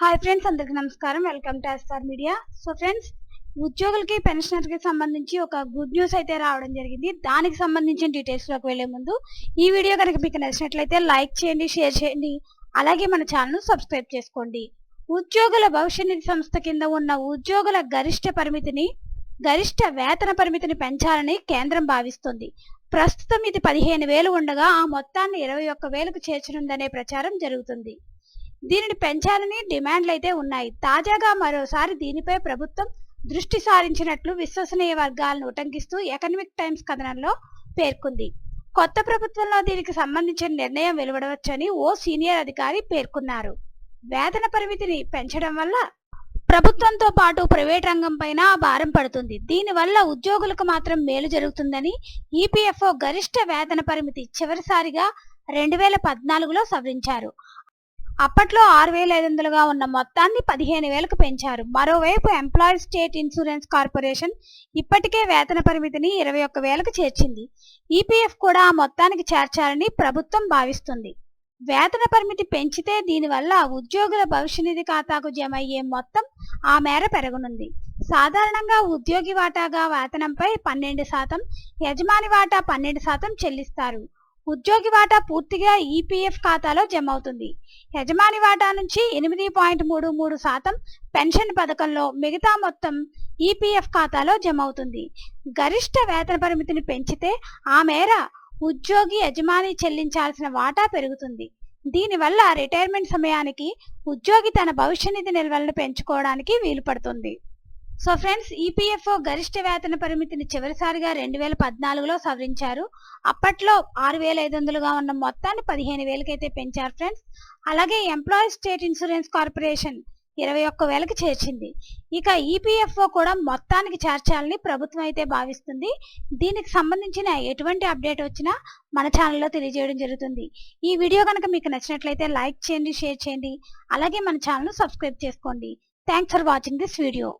Hi friends అందరికి నమస్కారం. Welcome to SR media so friends ఉద్యోగులకి పెన్షనర్కి సంబంధించి ఒక గుడ్ న్యూస్ అయితే రావడం జరిగింది. దానికి సంబంధించిన డీటెయిల్స్లోకి వెళ్ళే ముందు ఈ వీడియో కనుక మీకు నచ్చినట్లయితే లైక్ చేయండి షేర్ చేయండి. అలాగే మన ఛానల్ సబ్స్క్రైబ్ చేసుకోండి. ఉద్యోగుల భవిష్య నిధి సంస్థ కింద ఉన్న ఉద్యోగుల గరిష్ట పరిమితిని గరిష్ట వేతన పరిమితిని పెంచాలని కేంద్రం భావిస్తుంది. ప్రస్తుతం ఇది పదిహేను వేలు ఉండగా ఆ మొత్తాన్ని ఇరవై ఒక్క వేలకు చేర్చనుందనే ప్రచారం జరుగుతుంది. దీనిని పెంచాలని డిమాండ్లు అయితే ఉన్నాయి. తాజాగా మరోసారి దీనిపై ప్రభుత్వం దృష్టి సారించినట్లు విశ్వసనీయ వర్గాలను ఉటంకిస్తూ ఎకనమిక్ టైమ్స్ కథనంలో పేర్కొంది. కొత్త ప్రభుత్వంలో దీనికి సంబంధించిన నిర్ణయం వెలువడవచ్చని ఓ సీనియర్ అధికారి పేర్కొన్నారు. వేతన పరిమితిని పెంచడం వల్ల ప్రభుత్వంతో పాటు ప్రైవేట్ రంగం పైన భారం పడుతుంది. దీనివల్ల ఉద్యోగులకు మాత్రం మేలు జరుగుతుందని ఈపీఎఫ్ఓ గరిష్ట వేతన పరిమితి చివరిసారిగా రెండు వేల పద్నాలుగులో సవరించారు. అప్పట్లో ఆరు వేల ఐదు వందలుగా ఉన్న మొత్తాన్ని పదిహేను వేలకు పెంచారు. మరోవైపు ఎంప్లాయీస్ స్టేట్ ఇన్సూరెన్స్ కార్పొరేషన్ ఇప్పటికే వేతన పరిమితిని ఇరవై ఒక్క వేలకు చేర్చింది. ఈపీఎఫ్ కూడా ఆ మొత్తానికి చేర్చాలని ప్రభుత్వం భావిస్తుంది. వేతన పరిమితి పెంచితే దీనివల్ల ఉద్యోగుల భవిష్య నిధి ఖాతాకు జమ అయ్యే మొత్తం ఆ మేర పెరగనుంది. సాధారణంగా ఉద్యోగి వాటాగా వేతనంపై పన్నెండు శాతం యజమాని వాటా పన్నెండు శాతం చెల్లిస్తారు. ఉద్యోగి వాటా పూర్తిగా ఈపీఎఫ్ ఖాతాలో జమ అవుతుంది యజమాని వాటా నుంచి ఎనిమిది పాయింట్ మూడు మూడు శాతం పెన్షన్ పథకంలో మిగతా మొత్తం ఈపీఎఫ్ ఖాతాలో జమ అవుతుంది గరిష్ట వేతన పరిమితిని పెంచితే ఆ మేర ఉద్యోగి యజమాని చెల్లించాల్సిన వాటా పెరుగుతుంది. దీనివల్ల రిటైర్మెంట్ సమయానికి ఉద్యోగి తన భవిష్య నిధి నిల్వలను పెంచుకోవడానికి వీలు పడుతుంది సో ఫ్రెండ్స్ ఈపీఎఫ్ఓ గరిష్ట వేతన పరిమితిని చివరిసారిగా రెండు వేల పద్నాలుగులో సవరించారు. అప్పట్లో ఆరు వేల ఐదు వందలుగా ఉన్న మొత్తాన్ని పదిహేను వేలకైతే పెంచారు ఫ్రెండ్స్ అలాగే ఎంప్లాయీ స్టేట్ ఇన్సూరెన్స్ కార్పొరేషన్ ఇరవై ఒక్క వేలకు చేర్చింది ఇక ఈపీఎఫ్ఓ కూడా మొత్తానికి చేర్చాలని ప్రభుత్వం అయితే భావిస్తుంది. దీనికి సంబంధించిన ఎటువంటి అప్డేట్ వచ్చినా మన ఛానల్లో తెలియజేయడం జరుగుతుంది. ఈ వీడియో కనుక మీకు నచ్చినట్లయితే లైక్ చేయండి షేర్ చేయండి. అలాగే మన ఛానల్ సబ్స్క్రైబ్ చేసుకోండి. Thanks for watching this video